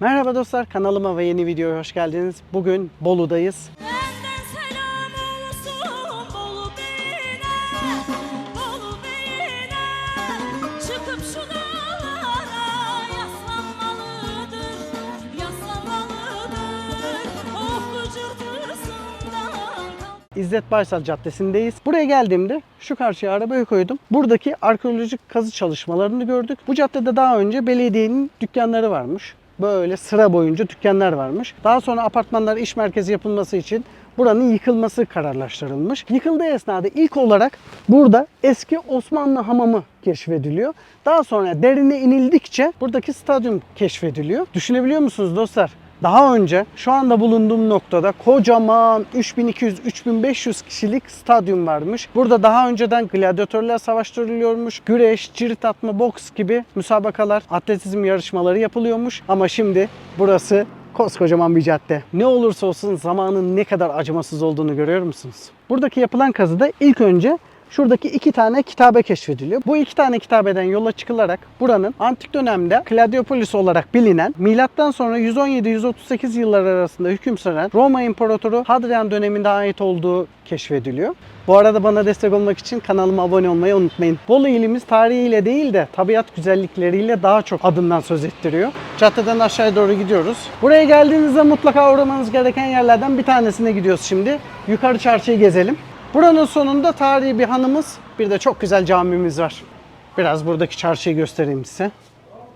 Merhaba dostlar kanalıma ve yeni videoya hoş geldiniz. Bugün Bolu'dayız. Benden selam olsun Bolu Bey'ine, Bolu Bey'ine. Çıkıp şu dağlara yaslanmalıdır, yaslanmalıdır. Oh İzzet Baysal Caddesi'ndeyiz. Buraya geldiğimde şu karşıya arabayı koydum. Buradaki arkeolojik kazı çalışmalarını gördük. Bu caddede daha önce belediyenin dükkanları varmış. Böyle sıra boyunca dükkanlar varmış. Daha sonra apartmanlar iş merkezi yapılması için buranın yıkılması kararlaştırılmış. Yıkıldığı esnada ilk olarak burada eski Osmanlı hamamı keşfediliyor. Daha sonra derine inildikçe buradaki stadyum keşfediliyor. Düşünebiliyor musunuz dostlar? Daha önce şu anda bulunduğum noktada kocaman 3200-3500 kişilik stadyum varmış. Burada daha önceden gladyatörler savaştırılıyormuş. Güreş, cirit atma, boks gibi müsabakalar, atletizm yarışmaları yapılıyormuş. Ama şimdi burası koskocaman bir cadde. Ne olursa olsun zamanın ne kadar acımasız olduğunu görüyor musunuz? Buradaki yapılan kazıda ilk önce Şuradaki iki tane kitabe keşfediliyor. Bu iki tane kitabeden yola çıkılarak buranın antik dönemde Kladiopolis olarak bilinen milattan sonra 117-138 yıllar arasında hüküm süren Roma İmparatoru Hadrian döneminde ait olduğu keşfediliyor. Bu arada bana destek olmak için kanalıma abone olmayı unutmayın. Bolu ilimiz tarihiyle değil de tabiat güzellikleriyle daha çok adından söz ettiriyor. Caddeden aşağıya doğru gidiyoruz. Buraya geldiğinizde mutlaka uğramanız gereken yerlerden bir tanesine gidiyoruz şimdi. Yukarı çarşıyı gezelim. Buranın sonunda tarihi bir hanımız, bir de çok güzel camimiz var. Biraz buradaki çarşıyı göstereyim size.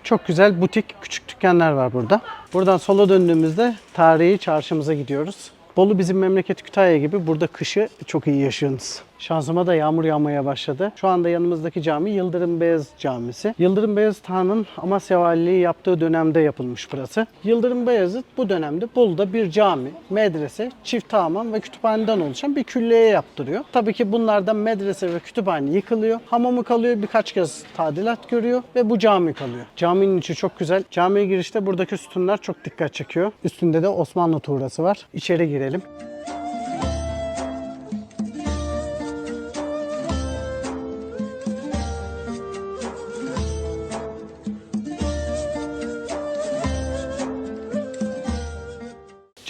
Çok güzel butik küçük dükkanlar var burada. Buradan sola döndüğümüzde tarihi çarşımıza gidiyoruz. Bolu bizim memleket Kütahya gibi burada kışı çok iyi yaşıyorsunuz. Şansıma da yağmur yağmaya başladı. Şu anda yanımızdaki cami Yıldırım Beyaz Camisi. Yıldırım Beyazıt Han'ın Amasya Valiliği yaptığı dönemde yapılmış burası. Yıldırım Beyazıt bu dönemde Bolu'da bir cami, medrese, çift hamam ve kütüphaneden oluşan bir külliye yaptırıyor. Tabii ki bunlardan medrese ve kütüphane yıkılıyor. Hamamı kalıyor birkaç kez tadilat görüyor ve bu cami kalıyor. Caminin içi çok güzel. Camiye girişte buradaki sütunlar çok dikkat çekiyor. Üstünde de Osmanlı tuğrası var. İçeri girelim.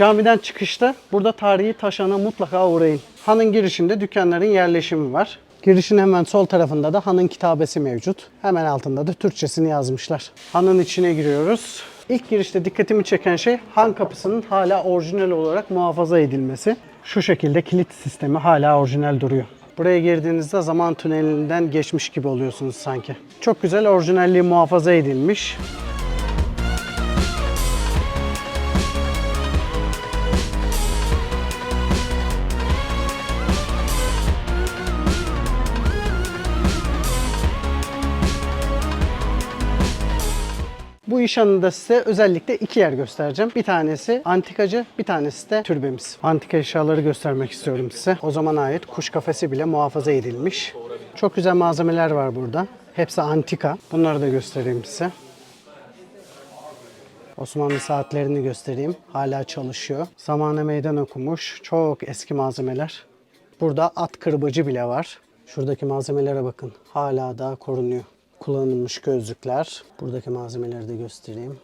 Camiden çıkışta burada tarihi taşana mutlaka uğrayın. Hanın girişinde dükkanların yerleşimi var. Girişin hemen sol tarafında da hanın kitabesi mevcut. Hemen altında da Türkçesini yazmışlar. Hanın içine giriyoruz. İlk girişte dikkatimi çeken şey han kapısının hala orijinal olarak muhafaza edilmesi. Şu şekilde kilit sistemi hala orijinal duruyor. Buraya girdiğinizde zaman tünelinden geçmiş gibi oluyorsunuz sanki. Çok güzel orijinalliği muhafaza edilmiş. Bu iş anında size özellikle iki yer göstereceğim. Bir tanesi antikacı, bir tanesi de türbemiz. Antika eşyaları göstermek istiyorum size. O zaman ait kuş kafesi bile muhafaza edilmiş. Çok güzel malzemeler var burada. Hepsi antika. Bunları da göstereyim size. Osmanlı saatlerini göstereyim. Hala çalışıyor. Zamana meydan okumuş. Çok eski malzemeler. Burada at kırbacı bile var. Şuradaki malzemelere bakın. Hala daha korunuyor. Kullanılmış gözlükler. Buradaki malzemeleri de göstereyim.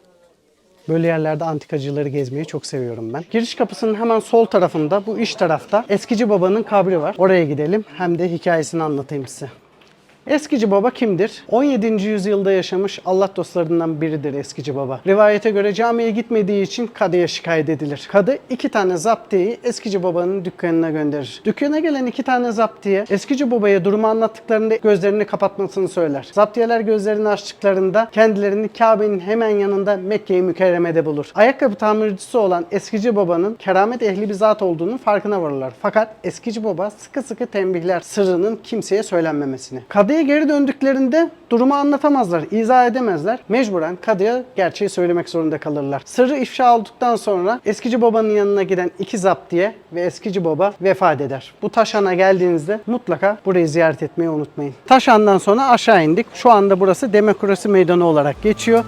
Böyle yerlerde antikacıları gezmeyi çok seviyorum ben. Giriş kapısının hemen sol tarafında bu iç tarafta Eskici Baba'nın kabri var. Oraya gidelim hem de hikayesini anlatayım size. Eskici Baba kimdir? 17. yüzyılda yaşamış Allah dostlarından biridir Eskici Baba. Rivayete göre camiye gitmediği için kadıya şikayet edilir. Kadı iki tane zaptiyeyi Eskici Baba'nın dükkanına gönderir. Dükkana gelen iki tane zaptiye Eskici Baba'ya durumu anlattıklarında gözlerini kapatmasını söyler. Zaptiyeler gözlerini açtıklarında kendilerini Kabe'nin hemen yanında Mekke-i Mükerreme'de bulur. Ayakkabı tamircisi olan Eskici Baba'nın keramet ehli bir zat olduğunu farkına varırlar. Fakat Eskici Baba sıkı sıkı tembihler sırrının kimseye söylenmemesini. Kadıya geri döndüklerinde durumu anlatamazlar, izah edemezler. Mecburen kadıya gerçeği söylemek zorunda kalırlar. Sırrı ifşa olduktan sonra Eskici Baba'nın yanına giden iki zaptiye ve Eskici Baba vefat eder. Bu Taşan'a geldiğinizde mutlaka burayı ziyaret etmeyi unutmayın. Taşan'dan sonra aşağı indik. Şu anda burası Demokrasi Meydanı olarak geçiyor.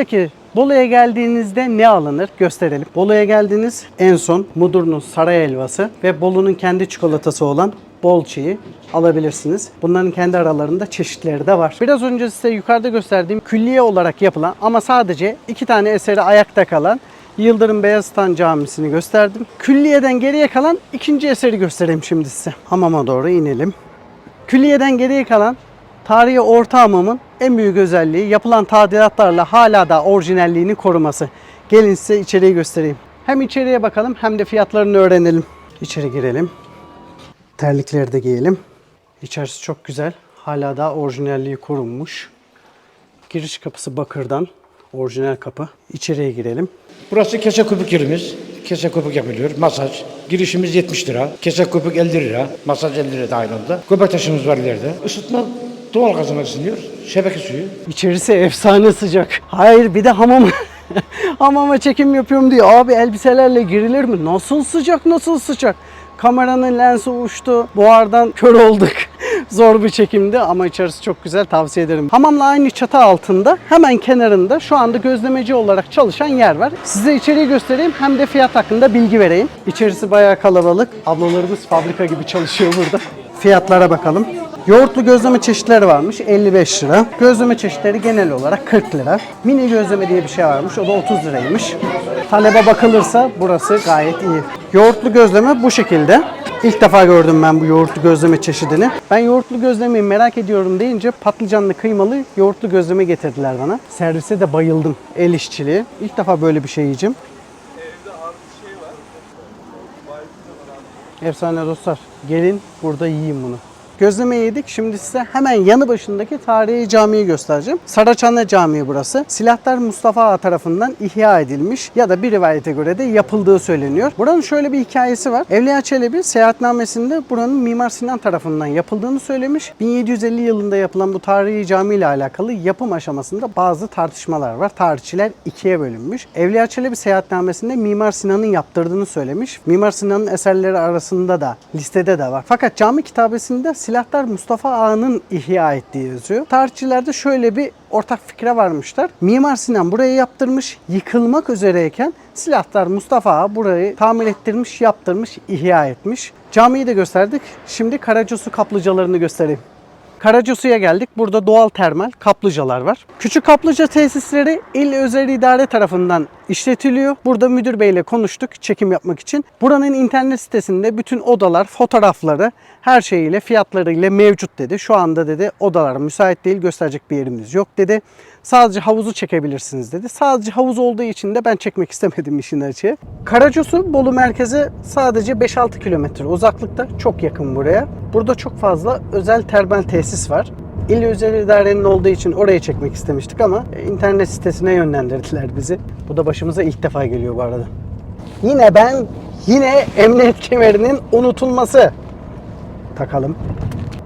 Peki Bolu'ya geldiğinizde ne alınır? Gösterelim. Bolu'ya geldiğiniz en son Mudurnu saray helvası ve Bolu'nun kendi çikolatası olan bol çiği alabilirsiniz. Bunların kendi aralarında çeşitleri de var. Biraz önce size yukarıda gösterdiğim külliye olarak yapılan ama sadece iki tane eseri ayakta kalan Yıldırım Beyazıtan Camisi'ni gösterdim. Külliyeden geriye kalan ikinci eseri göstereyim şimdi size. Hamama doğru inelim. Külliyeden geriye kalan tarihi orta hamamın en büyük özelliği yapılan tadilatlarla hala da orijinalliğini koruması. Gelin size içeriği göstereyim. Hem içeriye bakalım hem de fiyatlarını öğrenelim. İçeri girelim. Terlikleri de giyelim. İçerisi çok güzel. Hala da orijinalliği korunmuş. Giriş kapısı bakırdan. Orijinal kapı. İçeriye girelim. Burası kese köpük yerimiz. Kese köpük yapılıyor. Masaj. Girişimiz 70 lira. Kese köpük 50 lira. Masaj 50 lira dahil onda. Göbek taşımız var ileride. Isıtma doğal gazına ısınıyor. Şebeke suyu. İçerisi efsane sıcak. Hayır bir de hamam hamama çekim yapıyorum diyor. Abi elbiselerle girilir mi? Nasıl sıcak nasıl sıcak. Kameranın lensi uçtu. Buhardan kör olduk. Zor bir çekimdi ama içerisi çok güzel tavsiye ederim. Hamamla aynı çatı altında hemen kenarında şu anda gözlemeci olarak çalışan yer var. Size içeriği göstereyim hem de fiyat hakkında bilgi vereyim. İçerisi bayağı kalabalık. Ablalarımız fabrika gibi çalışıyor burada. Fiyatlara bakalım. Yoğurtlu gözleme çeşitleri varmış 55 lira. Gözleme çeşitleri genel olarak 40 lira. Mini gözleme diye bir şey varmış o da 30 liraymış. Talebe bakılırsa burası gayet iyi. Yoğurtlu gözleme bu şekilde. İlk defa gördüm ben bu yoğurtlu gözleme çeşidini. Ben yoğurtlu gözlemeyi merak ediyorum deyince patlıcanlı kıymalı yoğurtlu gözleme getirdiler bana. Servise de bayıldım. El işçiliği. İlk defa böyle bir şey yiyeceğim. Efsane dostlar. Gelin burada yiyin bunu. Gözleme yedik. Şimdi size hemen yanı başındaki tarihi camiyi göstereceğim. Saraçhane Camii burası. Silahtar Mustafa Ağa tarafından ihya edilmiş ya da bir rivayete göre de yapıldığı söyleniyor. Buranın şöyle bir hikayesi var. Evliya Çelebi seyahatnamesinde buranın Mimar Sinan tarafından yapıldığını söylemiş. 1750 yılında yapılan bu tarihi cami ile alakalı yapım aşamasında bazı tartışmalar var. Tarihçiler ikiye bölünmüş. Evliya Çelebi seyahatnamesinde Mimar Sinan'ın yaptırdığını söylemiş. Mimar Sinan'ın eserleri arasında da listede de var. Fakat cami kitabesinde silahtar Mustafa Ağa'nın ihya ettiği yazıyor. Tarihçilerde şöyle bir ortak fikre varmışlar. Mimar Sinan burayı yaptırmış, yıkılmak üzereyken silahtar Mustafa Ağa burayı tamir ettirmiş, yaptırmış, ihya etmiş. Camiyi de gösterdik. Şimdi Karacasu kaplıcalarını göstereyim. Karacasu'ya geldik. Burada doğal termal kaplıcalar var. Küçük kaplıca tesisleri il özel idare tarafından işletiliyor. Burada müdür beyle konuştuk çekim yapmak için. Buranın internet sitesinde bütün odalar, fotoğrafları, her şeyiyle, fiyatlarıyla mevcut dedi. Şu anda dedi odalar müsait değil, gösterecek bir yerimiz yok dedi. Sadece havuzu çekebilirsiniz dedi. Sadece havuz olduğu için de ben çekmek istemedim işin açığı. Karacasu Bolu merkeze sadece 5-6 kilometre uzaklıkta. Çok yakın buraya. Burada çok fazla özel termal tesis var. İl özel idarenin olduğu için oraya çekmek istemiştik ama internet sitesine yönlendirdiler bizi. Bu da başımıza ilk defa geliyor bu arada. Yine ben, yine emniyet kemerinin unutulması. Takalım.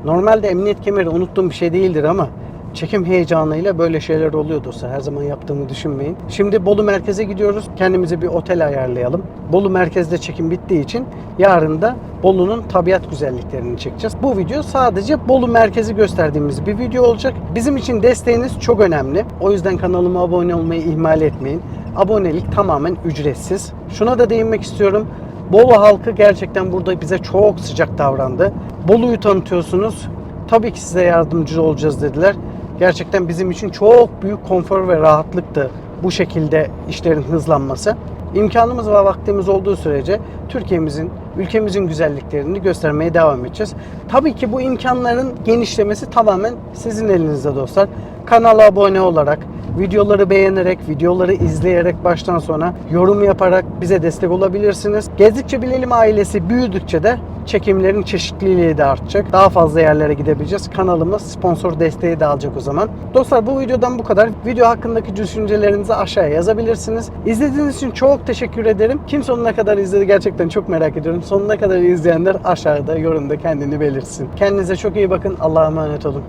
Normalde emniyet kemeri unuttuğum bir şey değildir ama çekim heyecanıyla böyle şeyler oluyor dostlar. Her zaman yaptığımı düşünmeyin. Şimdi Bolu merkeze gidiyoruz. Kendimize bir otel ayarlayalım. Bolu merkezde çekim bittiği için yarın da Bolu'nun tabiat güzelliklerini çekeceğiz. Bu video sadece Bolu merkezi gösterdiğimiz bir video olacak. Bizim için desteğiniz çok önemli. O yüzden kanalıma abone olmayı ihmal etmeyin. Abonelik tamamen ücretsiz. Şuna da değinmek istiyorum. Bolu halkı gerçekten burada bize çok sıcak davrandı. Bolu'yu tanıtıyorsunuz. Tabii ki size yardımcı olacağız dediler. Gerçekten bizim için çok büyük konfor ve rahatlıktı bu şekilde işlerin hızlanması. İmkanımız ve vaktimiz olduğu sürece Türkiye'mizin, ülkemizin güzelliklerini göstermeye devam edeceğiz. Tabii ki bu imkanların genişlemesi tamamen sizin elinizde dostlar. Kanala abone olarak, videoları beğenerek, videoları izleyerek baştan sona yorum yaparak bize destek olabilirsiniz. Gezdikçe Bilelim ailesi büyüdükçe de çekimlerin çeşitliliği de artacak. Daha fazla yerlere gidebileceğiz. Kanalımız sponsor desteği de alacak o zaman. Dostlar bu videodan bu kadar. Video hakkındaki düşüncelerinizi aşağıya yazabilirsiniz. İzlediğiniz için çok teşekkür ederim. Kim sonuna kadar izledi gerçekten çok merak ediyorum. Sonuna kadar izleyenler aşağıda yorumda kendini belirtsin. Kendinize çok iyi bakın. Allah'a emanet olun.